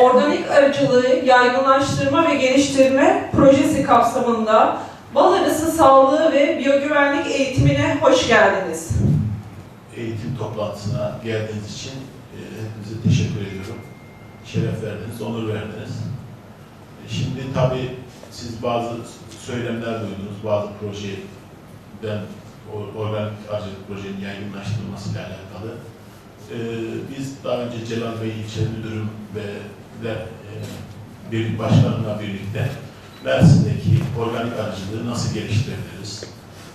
Organik arıcılığı yaygınlaştırma ve geliştirme projesi kapsamında bal arısı sağlığı ve biyogüvenlik eğitimine hoş geldiniz. eğitim toplantısına geldiğiniz için e, hepinize teşekkür ediyorum. Şeref verdiniz, onur verdiniz. E, Şimdi tabii siz bazı söylemler duydunuz, bazı projeden, organik arıcılık projenin yaygınlaştırılmasıyla alakalı. E, Biz daha önce Celal Bey ilçe müdürüm ve de, e, bir başkanımla birlikte Mersin'deki organik arıcılığı nasıl geliştirebiliriz,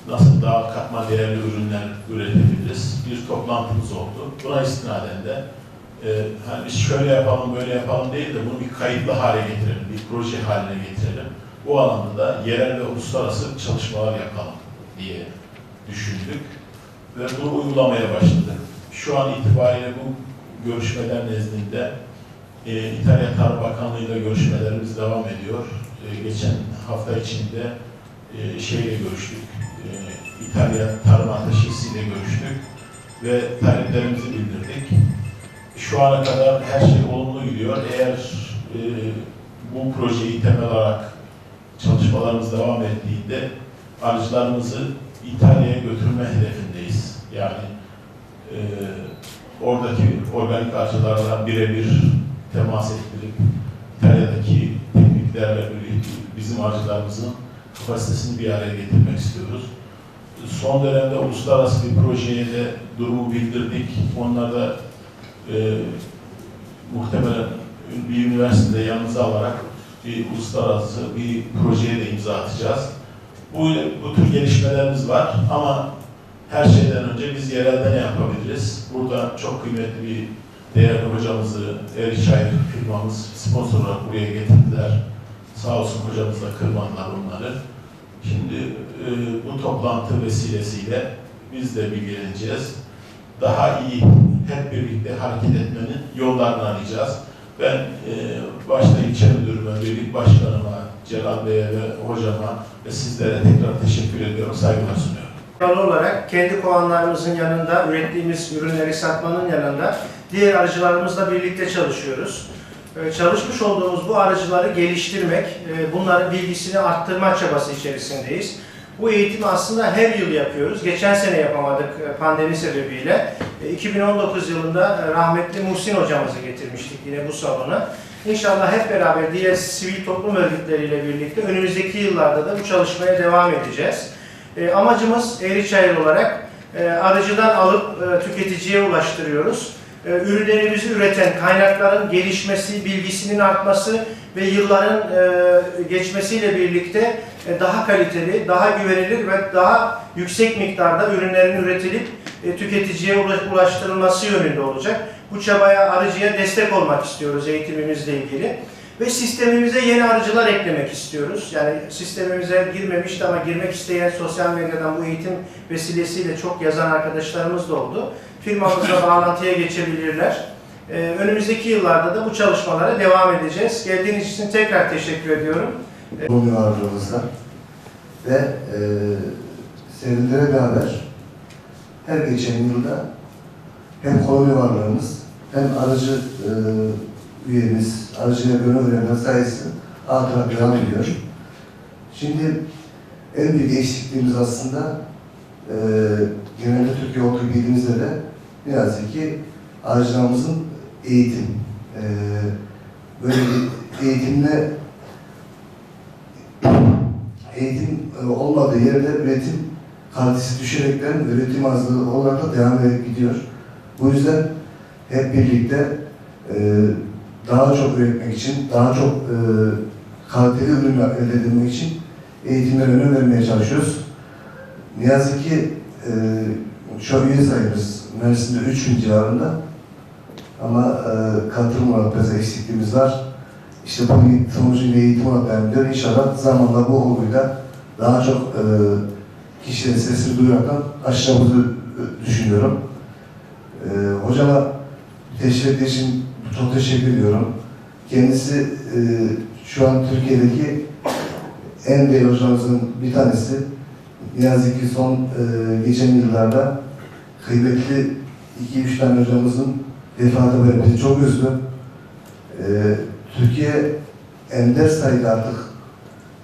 nasıl daha katma değerli ürünler üretebiliriz bir toplantımız oldu. Buna istinaden de e, hani şöyle yapalım böyle yapalım değil de bunu bir kayıtlı hale getirelim, bir proje haline getirelim. Bu alanda da yerel ve uluslararası çalışmalar yapalım diye düşündük ve bunu uygulamaya başladık. Şu an itibariyle bu görüşmeler nezdinde e, İtalya Tarım Bakanlığı ile görüşmelerimiz devam ediyor. E, geçen hafta içinde e, şeyle görüştük. E, İtalya Tarım Ateşisi ile görüştük ve taleplerimizi bildirdik. Şu ana kadar her şey olumlu gidiyor. Eğer e, bu projeyi temel alarak çalışmalarımız devam ettiğinde arıcılarımızı İtalya'ya götürme hedefindeyiz. Yani e, oradaki organik arıcılarla birebir temas ettirip İtalya'daki tekniklerle birlikte bizim arıcılarımızın kapasitesini bir araya getirmek istiyoruz. Son dönemde uluslararası bir projeye de durumu bildirdik. Onlar da e, muhtemelen bir üniversitede yanımıza alarak bir uluslararası bir projeye de imza atacağız. Bu, bu tür gelişmelerimiz var ama her şeyden önce biz yerelde ne yapabiliriz? Burada çok kıymetli bir değerli hocamızı Erişay firmamız sponsor olarak buraya getirdiler. Sağ olsun hocamız da kırmadılar onları. Şimdi e, bu toplantı vesilesiyle biz de bilgileneceğiz. Daha iyi hep birlikte hareket etmenin yollarını arayacağız. Ben e, başta ilçe müdürüme, birlik başkanıma, Celal Bey'e ve hocama ve sizlere tekrar teşekkür ediyorum, saygılar sunuyorum. Doğal olarak kendi kovanlarımızın yanında ürettiğimiz ürünleri satmanın yanında diğer arıcılarımızla birlikte çalışıyoruz. Ee, Çalışmış olduğumuz bu arıcıları geliştirmek, e, bunların bilgisini arttırma çabası içerisindeyiz. Bu eğitimi aslında her yıl yapıyoruz. Geçen sene yapamadık e, pandemi sebebiyle. E, 2019 yılında e, rahmetli Muhsin hocamızı getirmiştik yine bu salona. İnşallah hep beraber diğer sivil toplum örgütleriyle birlikte önümüzdeki yıllarda da bu çalışmaya devam edeceğiz. E, amacımız Eğriçayır olarak e, arıcıdan alıp e, tüketiciye ulaştırıyoruz. E, ürünlerimizi üreten kaynakların gelişmesi, bilgisinin artması ve yılların e, geçmesiyle birlikte e, daha kaliteli, daha güvenilir ve daha yüksek miktarda ürünlerin üretilip e, tüketiciye ula- ulaştırılması yönünde olacak. Bu çabaya arıcıya destek olmak istiyoruz eğitimimizle ilgili. Ve sistemimize yeni arıcılar eklemek istiyoruz. Yani sistemimize girmemişti ama girmek isteyen sosyal medyadan bu eğitim vesilesiyle çok yazan arkadaşlarımız da oldu. Firmamızla bağlantıya geçebilirler. Ee, önümüzdeki yıllarda da bu çalışmalara devam edeceğiz. Geldiğiniz için tekrar teşekkür ediyorum. Bugün varlığımızda ve e, sevinlere beraber her geçen yılda hem koloni varlığımız hem aracı e, üyemiz, aracıya gönül verenler sayısı artarak devam ediyor. Şimdi en büyük eksikliğimiz aslında e, genelde Türkiye olduğu bildiğimizde de yazık ki aracılarımızın eğitim. E, böyle bir eğitimle eğitim e, olmadığı yerde üretim kalitesi düşerekten üretim azlığı olarak da devam edip gidiyor. Bu yüzden hep birlikte e, daha çok üretmek için, daha çok e, kaliteli ürün elde edilmek için eğitimlere önem vermeye çalışıyoruz. Ne yazık ki e, şu an sayımız Mersin'de 3000 civarında ama e, olarak biraz eksikliğimiz var. İşte bu sonucunda eğitim olarak ediyor. İnşallah zamanla bu olguyla daha çok e, kişilerin sesini duyaraktan aşacağımızı e, düşünüyorum. E, hocama teşvik için çok teşekkür ediyorum. Kendisi e, şu an Türkiye'deki en değerli hocamızın bir tanesi. ne yazık ki son e, geçen yıllarda kıymetli 2-3 tane hocamızın beni bizi çok üzdü. E, Türkiye ender sayıda artık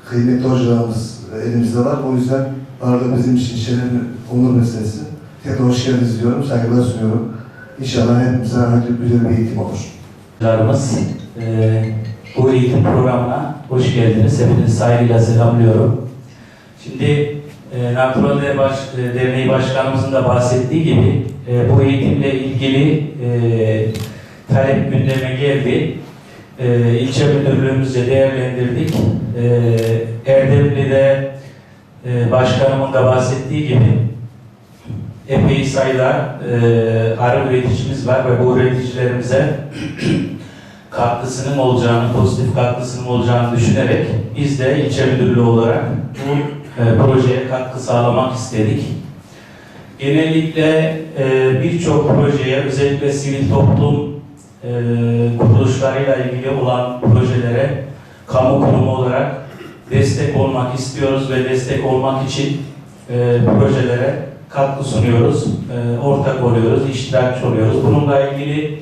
kıymetli hocalarımız elimizde var. O yüzden varlığı bizim için şeref, onur meselesi. Tekrar hoş geldiniz diyorum, saygılar sunuyorum. İnşallah hepimize hayırlı güzel bir eğitim olur. Arkadaşlarımız, eee, bu eğitim programına hoş geldiniz. Hepinizi saygıyla selamlıyorum. Şimdi e, Natural Değer Baş, e, Derneği Başkanımızın da bahsettiği gibi e, bu eğitimle ilgili e, talep gündeme geldi. E, ilçe müdürlüğümüzce değerlendirdik. E, Erdemli'de e, başkanımın da bahsettiği gibi epey sayıda e, arı üreticimiz var ve bu üreticilerimize katkısının olacağını, pozitif katkısının olacağını düşünerek biz de ilçe müdürlüğü olarak bu e, projeye katkı sağlamak istedik. Genellikle e, birçok projeye, özellikle sivil toplum e, kuruluşlarıyla ilgili olan projelere kamu kurumu olarak destek olmak istiyoruz ve destek olmak için e, projelere katkı sunuyoruz, e, ortak oluyoruz, iştirakçı oluyoruz. Bununla ilgili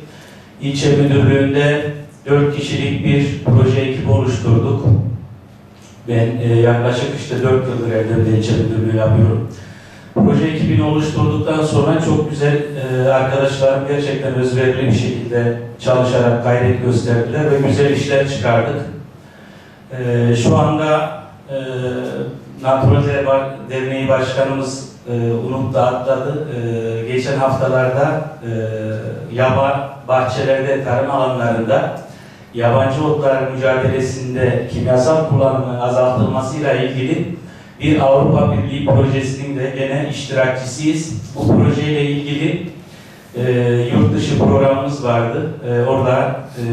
ilçe müdürlüğünde 4 kişilik bir proje ekibi oluşturduk. Ben e, yaklaşık işte 4 yıldır Erdem'de ilçe müdürlüğü yapıyorum. Proje ekibini oluşturduktan sonra çok güzel e, arkadaşlarım gerçekten özverili bir şekilde çalışarak gayret gösterdiler ve güzel işler çıkardık. E, şu anda e, Natural Değer Ba- Derneği Başkanımız e, unuttu atladı. E, geçen haftalarda e, yaban bahçelerde, tarım alanlarında yabancı otlar mücadelesinde kimyasal kullanımın azaltılmasıyla ilgili bir Avrupa Birliği projesinin de gene iştirakçısıyız. Bu projeyle ilgili e, yurt dışı programımız vardı. E, orada e,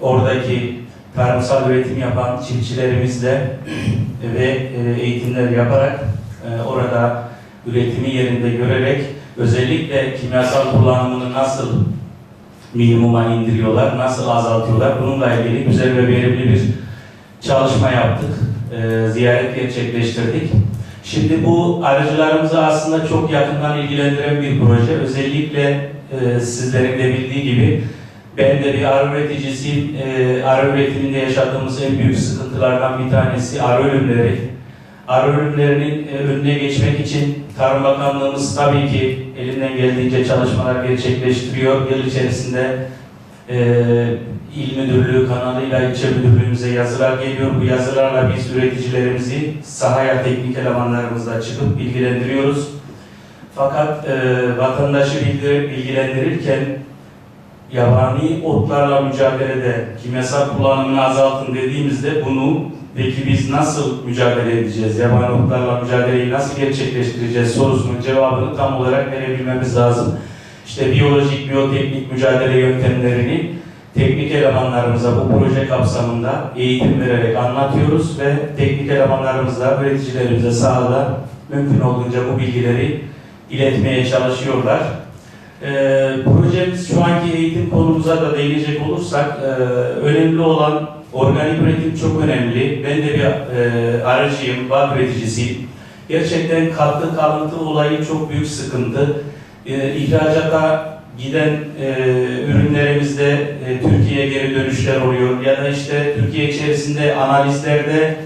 oradaki tarımsal üretim yapan çiftçilerimizle ve e, eğitimler yaparak e, orada üretimi yerinde görerek özellikle kimyasal kullanımını nasıl minimuma indiriyorlar, nasıl azaltıyorlar bununla ilgili güzel ve verimli bir çalışma yaptık, e, ziyaret gerçekleştirdik. Şimdi bu arıcılarımızı aslında çok yakından ilgilendiren bir proje. Özellikle e, sizlerin de bildiği gibi ben de bir arı üreticisiyim. E, arı üretiminde yaşadığımız en büyük sıkıntılardan bir tanesi arı ölümleri. Arı ölümlerinin e, önüne geçmek için Tarım Bakanlığımız tabii ki elinden geldiğince çalışmalar gerçekleştiriyor. Yıl içerisinde e, il müdürlüğü kanalıyla ilçe müdürlüğümüze yazılar geliyor. Bu yazılarla biz üreticilerimizi sahaya teknik elemanlarımızla çıkıp bilgilendiriyoruz. Fakat e, vatandaşı bilgi- bilgilendirirken yabani otlarla mücadelede kimyasal kullanımını azaltın dediğimizde bunu peki biz nasıl mücadele edeceğiz? Yabani otlarla mücadeleyi nasıl gerçekleştireceğiz sorusunun cevabını tam olarak verebilmemiz lazım. İşte biyolojik, biyoteknik mücadele yöntemlerini teknik elemanlarımıza bu proje kapsamında eğitim vererek anlatıyoruz ve teknik elemanlarımızla üreticilerimize sahada mümkün olduğunca bu bilgileri iletmeye çalışıyorlar. Ee, projemiz şu anki eğitim konumuza da değinecek olursak e, önemli olan organik üretim çok önemli. Ben de bir e, aracıyım, bal üreticisiyim. Gerçekten katkı kalıntı olayı çok büyük sıkıntı. E, ihracata giden e, ürünlerimizde e, Türkiye'ye geri dönüşler oluyor ya da işte Türkiye içerisinde analizlerde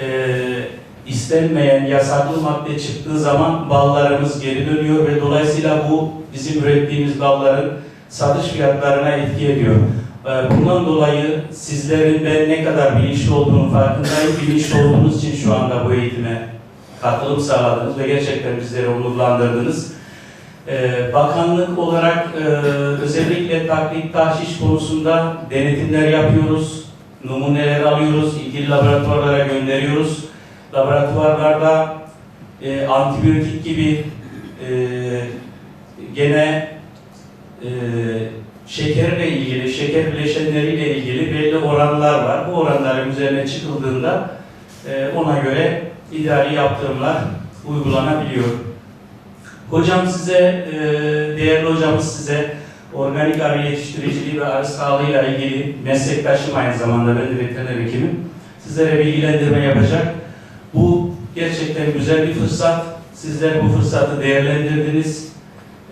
e, istenmeyen yasaklı madde çıktığı zaman ballarımız geri dönüyor ve dolayısıyla bu bizim ürettiğimiz balların satış fiyatlarına etki ediyor. Ee, Bundan dolayı sizlerin ben ne kadar bilinçli olduğunu farkındayım. Bilinçli olduğunuz için şu anda bu eğitime katılım sağladınız ve gerçekten bizleri onurlandırdınız. Ee, Bakanlık olarak e, özellikle taklit tahşiş konusunda denetimler yapıyoruz. Numuneler alıyoruz, ilgili laboratuvarlara gönderiyoruz. Laboratuvarlarda e, antibiyotik gibi e, gene şekerle ilgili, şeker bileşenleriyle ilgili belli oranlar var. Bu oranların üzerine çıkıldığında ona göre idari yaptırımlar uygulanabiliyor. Hocam size, e, değerli hocamız size organik arı yetiştiriciliği ve arı sağlığıyla ilgili meslektaşım aynı zamanda ben de veteriner hekimim. Sizlere bilgilendirme yapacak. Bu Gerçekten güzel bir fırsat. Sizler bu fırsatı değerlendirdiniz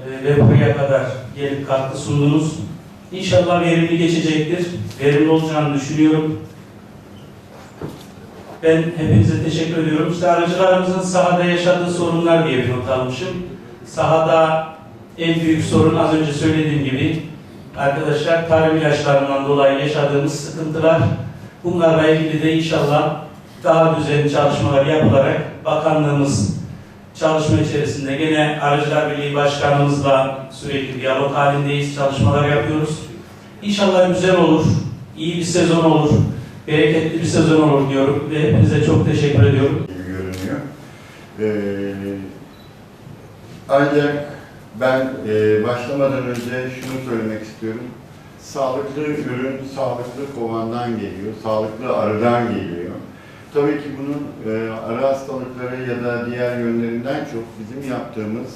e, ve buraya kadar gelip katkı sundunuz. İnşallah verimli geçecektir. Verimli olacağını düşünüyorum. Ben hepinize teşekkür ediyorum. İşte aracılarımızın sahada yaşadığı sorunlar diye bir not almışım. Sahada en büyük sorun az önce söylediğim gibi arkadaşlar tarım ilaçlarından dolayı yaşadığımız sıkıntılar. Bunlarla ilgili de inşallah daha düzenli çalışmalar yapılarak bakanlığımız çalışma içerisinde gene Aracılar Birliği Başkanımızla sürekli diyalog halindeyiz, çalışmalar yapıyoruz. İnşallah güzel olur, iyi bir sezon olur, bereketli bir sezon olur diyorum ve hepinize çok teşekkür ediyorum. görünüyor. Ee, ancak ben e, başlamadan önce şunu söylemek istiyorum. Sağlıklı ürün sağlıklı kovandan geliyor, sağlıklı arıdan geliyor. Tabii ki bunun e, arı hastalıkları ya da diğer yönlerinden çok bizim yaptığımız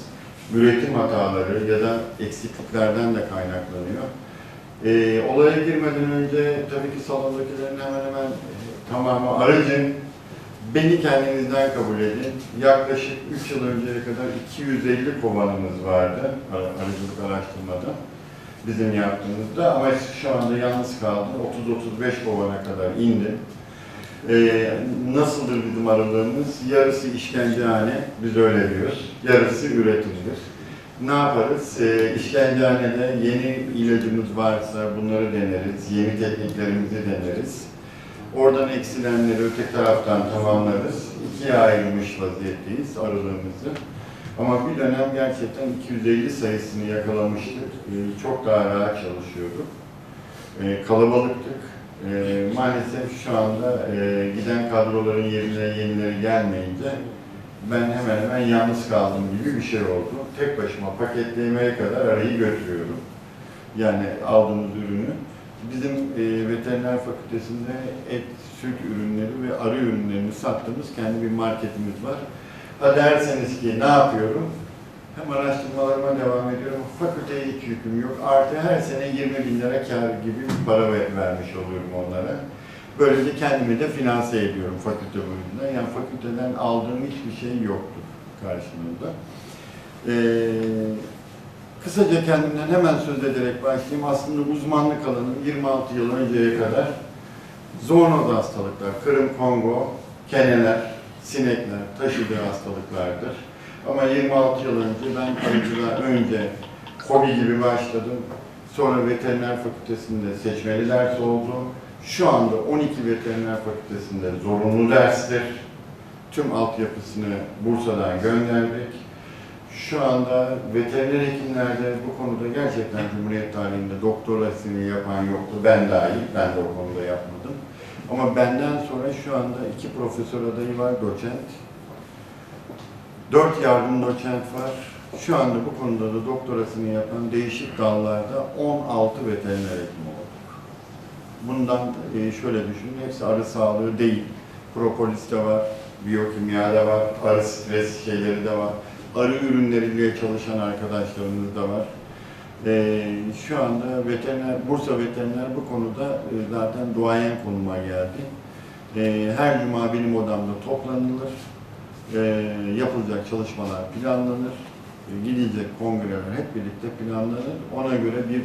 üretim hataları ya da eksikliklerden de kaynaklanıyor. E, olaya girmeden önce tabii ki salondakilerin hemen hemen e, tamamı arıcın Beni kendinizden kabul edin. Yaklaşık 3 yıl önceye kadar 250 kovanımız vardı ar- arıcılık araştırmada bizim yaptığımızda ama şu anda yalnız kaldı. 30-35 kovana kadar indi. Ee, nasıldır bizim arılığımız? Yarısı işkencehane, biz öyle diyoruz. Yarısı üretimdir. Ne yaparız? Ee, işkencehanede yeni ilacımız varsa bunları deneriz, yeni tekniklerimizi deneriz. Oradan eksilenleri öteki taraftan tamamlarız. İkiye ayrılmış vaziyetteyiz aralığımızı. Ama bir dönem gerçekten 250 sayısını yakalamıştık. Ee, Çok daha rahat çalışıyorduk. Ee, Kalabalıktık. Ee, Maalesef şu anda e, giden kadroların yerine yenileri gelmeyince ben hemen hemen yalnız kaldım gibi bir şey oldu. Tek başıma paketlemeye kadar arayı götürüyorum. Yani aldığımız ürünü. Bizim e, veteriner fakültesinde et, süt ürünleri ve arı ürünlerini sattığımız kendi bir marketimiz var. Ha derseniz ki ne yapıyorum? Hem araştırmalarıma devam ediyorum. Fakülteye hiç yüküm yok. Artı her sene 20 bin lira kar gibi bir para ver- vermiş oluyorum onlara. Böylece kendimi de finanse ediyorum fakülte boyunca. Yani fakülteden aldığım hiçbir şey yoktu karşılığında. Ee, Kısaca kendimden hemen söz ederek başlayayım. Aslında uzmanlık alanım 26 yıl önceye kadar zoonoz hastalıklar, Kırım, Kongo, keneler, sinekler taşıdığı hastalıklardır. Ama 26 yıl önce ben arıcılığa önce hobi gibi başladım. Sonra veteriner fakültesinde seçmeli ders oldu. Şu anda 12 veteriner fakültesinde zorunlu derstir. Tüm altyapısını Bursa'dan gönderdik. Şu anda veteriner hekimlerde bu konuda gerçekten Cumhuriyet tarihinde doktorasını yapan yoktu. Ben dahil, ben de o konuda yapmadım. Ama benden sonra şu anda iki profesör adayı var, doçent. Dört yardım doçent var. Şu anda bu konuda da doktorasını yapan değişik dallarda 16 veteriner hekim olduk. Bundan e, şöyle düşünün, hepsi arı sağlığı değil. Propolis de var, biyokimya da var, arı stres şeyleri de var arı ürünleriyle çalışan arkadaşlarımız da var. Ee, şu anda veteriner, Bursa Veteriner bu konuda e, zaten duayen konuma geldi. Ee, her cuma benim odamda toplanılır. Ee, yapılacak çalışmalar planlanır. Ee, gidilecek kongreler hep birlikte planlanır. Ona göre bir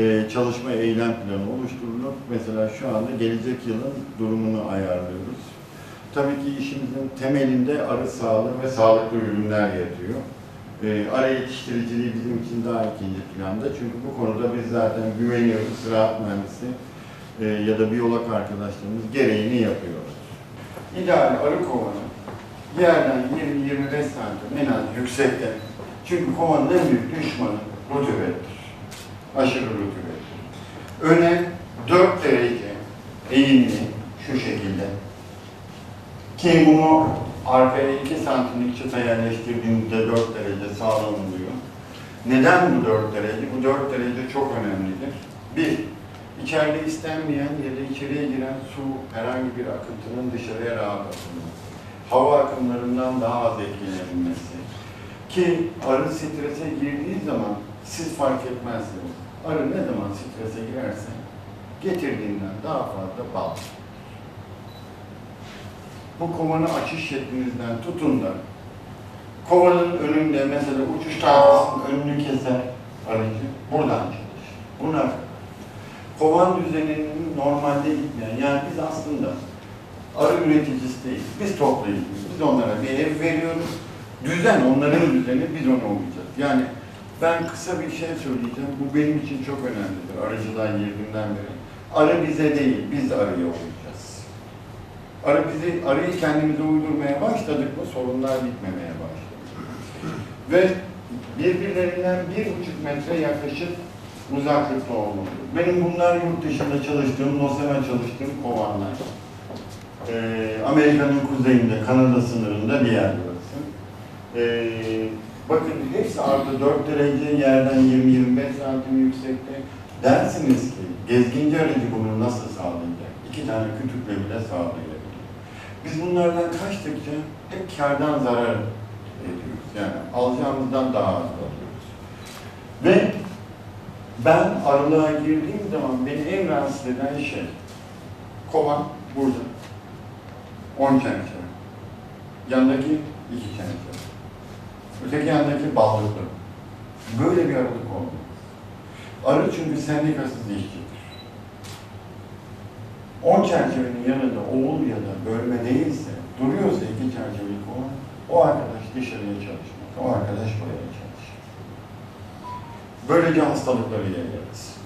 e, çalışma eylem planı oluşturulur. Mesela şu anda gelecek yılın durumunu ayarlıyoruz. Tabii ki işimizin temelinde arı sağlığı ve sağlıklı ürünler yatıyor. Ee, arı yetiştiriciliği bizim için daha ikinci planda. Çünkü bu konuda biz zaten güveniyoruz, ziraat mühendisi e, ya da biyolog arkadaşlarımız gereğini yapıyoruz. İdeal arı kovanı yerden 20-25 santim en az yüksekte. Çünkü kovanın en büyük düşmanı rutubettir. Aşırı rutubettir. Öne 4 derece eğimli ki bunu arkaya 2 santimlik çıta yerleştirdiğimizde 4 derece sağlam oluyor. Neden bu 4 derece? Bu 4 derece çok önemlidir. Bir, içeride istenmeyen ya da içeriye giren su, herhangi bir akıntının dışarıya rahat atılması. Hava akımlarından daha az etkilenilmesi. Ki arı strese girdiği zaman siz fark etmezsiniz. Arı ne zaman strese girerse getirdiğinden daha fazla bal. Bu kovanı açış şeklinizden tutun da kovanın önünde mesela uçuş tahtasının önünü kesen aracı buradan çalışır. Bunlar kovan düzeninin normalde gitmeyen, yani biz aslında arı üreticisi değiliz. Biz toplayıcıyız. Biz onlara bir ev veriyoruz. Düzen onların düzeni, biz onu olacağız. Yani ben kısa bir şey söyleyeceğim. Bu benim için çok önemlidir. Arıcılığa girdiğimden beri. Arı bize değil, biz arıya olacağız. Arı bizi, arıyı kendimize uydurmaya başladık mı sorunlar bitmemeye başladı. Ve birbirlerinden bir buçuk metre yaklaşık uzaklıkta olmalı. Benim bunlar yurt dışında çalıştığım, NOSEM'e çalıştığım kovanlar. Ee, Amerika'nın kuzeyinde, Kanada sınırında bir yer burası. Ee, bakın hepsi artı 4 derece yerden 20-25 santim yüksekte. Dersiniz ki gezginci aracı bunu nasıl sağlayacak? İki tane kütükle bile sağlayabilir. Biz bunlardan kaçtıkça hep kardan zarar ediyoruz. Yani alacağımızdan daha az alıyoruz. Ve ben arılığa girdiğim zaman beni en rahatsız eden şey kovan burada. 10 çerçeve. Yandaki iki çerçeve. Öteki yandaki ballıklı. Böyle bir aralık olmaz. Arı çünkü sendikasız işçidir. 10 çerçevenin yanında oğul ya da bölme değilse, duruyorsa iki çerçevelik olan, o arkadaş dışarıya çalışmaz. O arkadaş buraya çalışır. Böylece hastalıkları yayarız.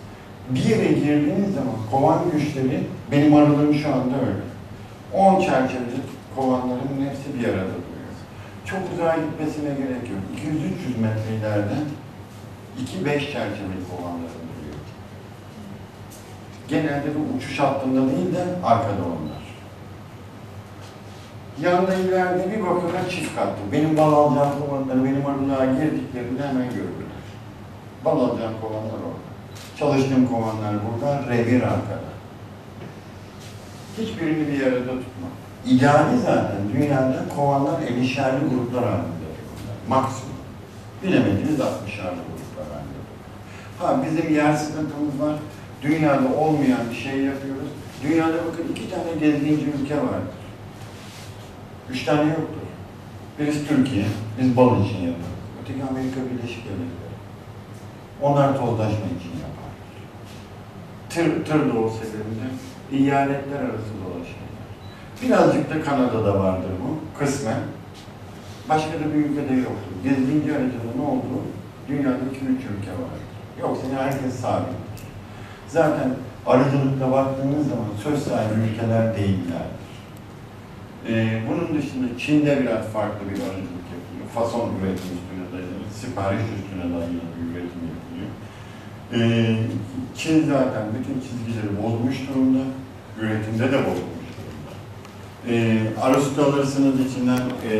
Bir yere girdiğiniz zaman kovan güçleri, benim aralığım şu anda öyle. 10 çerçeveli kovanların hepsi bir arada duruyor. Çok uzağa gitmesine gerek yok. 200-300 metre ileriden 2-5 çerçeveli kovanların. Genelde bu uçuş hattında değil de arkada onlar. Yanda ileride bir bakıyorlar çift katlı. Benim bal alacağım kovanları, benim arılığa girdiklerini hemen görürler. Bal alacağım kovanlar orada. Çalıştığım kovanlar burada, revir arkada. Hiçbirini bir arada tutma. İdeali zaten dünyada kovanlar elişerli gruplar halinde. Maksimum. Bilemediğiniz 60'arlı gruplar halinde. Ha bizim yer sıkıntımız var. Dünyada olmayan bir şey yapıyoruz. Dünyada bakın iki tane gezginci ülke vardır. Üç tane yoktur. Birisi Türkiye, biz bal için yaparız. Öteki Amerika Birleşik Devletleri. Onlar tozlaşma için yapar. Tır, tır da olsa elinde eyaletler arası dolaşıyorlar. Birazcık da Kanada'da vardır bu, kısmen. Başka da bir ülkede yoktur. Gezginci aracında ne oldu? Dünyada iki üç ülke vardır. Yoksa herkes sabittir. Zaten aracılıkta baktığınız zaman söz sahibi ülkeler değillerdir. Ee, bunun dışında Çin'de biraz farklı bir aracılık yapılıyor. Fason üretim üstüne dayalı, sipariş üstüne dayalı bir üretim yapılıyor. Ee, Çin zaten bütün çizgileri bozmuş durumda. Üretimde de bozmuş durumda. Ee, arı sütü alırsınız içinden e,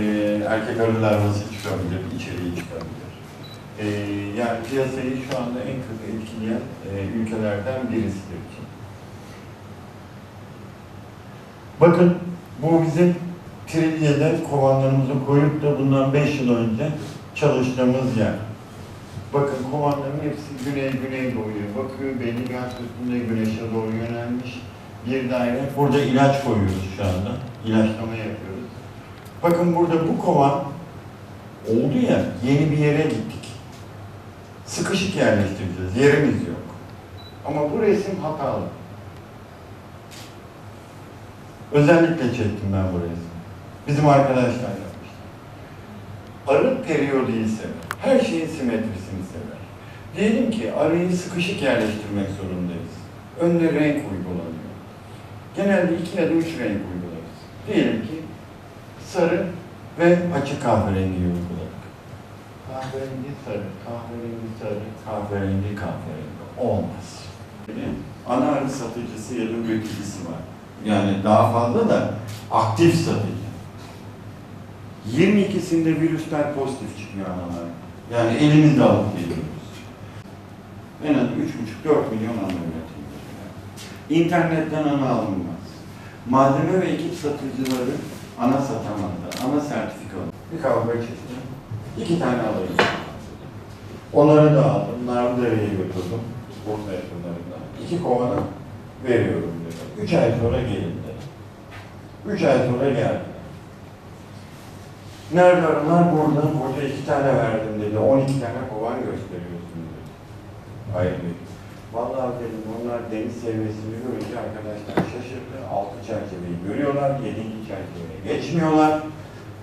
erkek arı larvası çıkabilir, içeriği çıkabilir. Ee, yani piyasayı şu anda en kötü etkileyen e, ülkelerden birisidir Çin. Bakın bu bizim Trilye'de kovanlarımızı koyup da bundan 5 yıl önce çalıştığımız yer. Bakın kovanların hepsi güney güney doğuya bakıyor. Belli bir hat üstünde güneşe doğru yönelmiş bir daire. Burada ilaç koyuyoruz şu anda. İlaçlama yapıyoruz. Bakın burada bu kovan oldu ya yeni bir yere gittik. Sıkışık yerleştireceğiz. Yerimiz yok. Ama bu resim hatalı. Özellikle çektim ben bu resmi. Bizim arkadaşlar yapmışlar. Arı periyodiyi sever. Her şeyin simetrisini sever. Diyelim ki arıyı sıkışık yerleştirmek zorundayız. Önüne renk uygulanıyor. Genelde iki ya da üç renk uygularız. Diyelim ki sarı ve açık kahverengi uyguladık. Kahverengi sarı, kahverengi sarı, kahverengi kahverengi. Olmaz. Ana arı satıcısı ya da üreticisi var. Yani daha fazla da aktif satıcı. 22'sinde virüsler pozitif çıkıyor analar. Yani elimizde alıp geliyoruz. En az 3,5-4 milyon ana üretiliyor. İnternetten ana alınmaz. Malzeme ve ekip satıcıları ana satamazlar. Ana sertifikalı. Bir kavga çıktı. İki tane alayım. Onları da aldım. Nargıdere'ye götürdüm. Bursa yakınlarında. İki kovana veriyorum dedi. Üç ay sonra gelin dedi. Üç ay sonra geldi. Nerede arılar? Burada. Burada iki tane verdim dedi. 12 tane kovan gösteriyorsun dedi. Hayır. Vallahi dedim onlar deniz seviyesini görünce arkadaşlar şaşırdı. Altı çerçeveyi görüyorlar. Yedinci çerçeveye geçmiyorlar.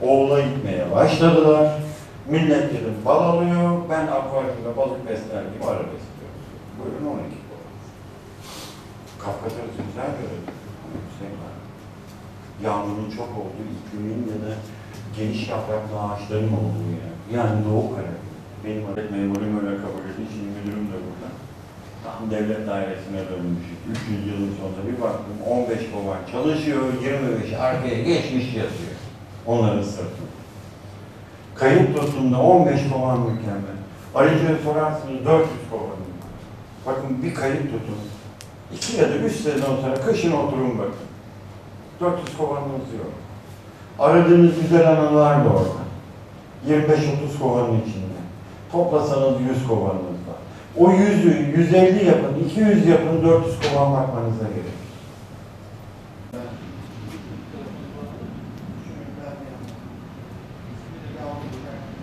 Oğula gitmeye başladılar. Millet dedim bal alıyor. Ben akvaryumda balık besler gibi arı besliyorum. Buyurun 12 kovan. Kafkas arısı güzel. Ama Hüseyin var. Yağmurun çok olduğu iklimin ya da geniş yapraklı ağaçların olduğu yer. Yani Doğu Karadeniz. Benim adet memurum öyle kabul ediyor. Şimdi müdürüm de burada. Tam devlet dairesine dönmüşüm. 300 yılın sonunda bir baktım 15 kovan çalışıyor, 25 arkaya geçmiş yatıyor. Onların sırtında. Kayıp tutumda 15 kovan mükemmel. Arıcıya sorarsınız 400 kovanım. Bakın bir kayıp tutum. İki ya da üç sezon sonra kışın oturun bakın. 400 kovanınız yok. Aradığınız güzel anılar da orada. 25-30 kovanın içinde. Toplasanız 100 kovanınız var. O 100'ü 150 yapın, 200 yapın, 400 kovan bakmanıza gerek.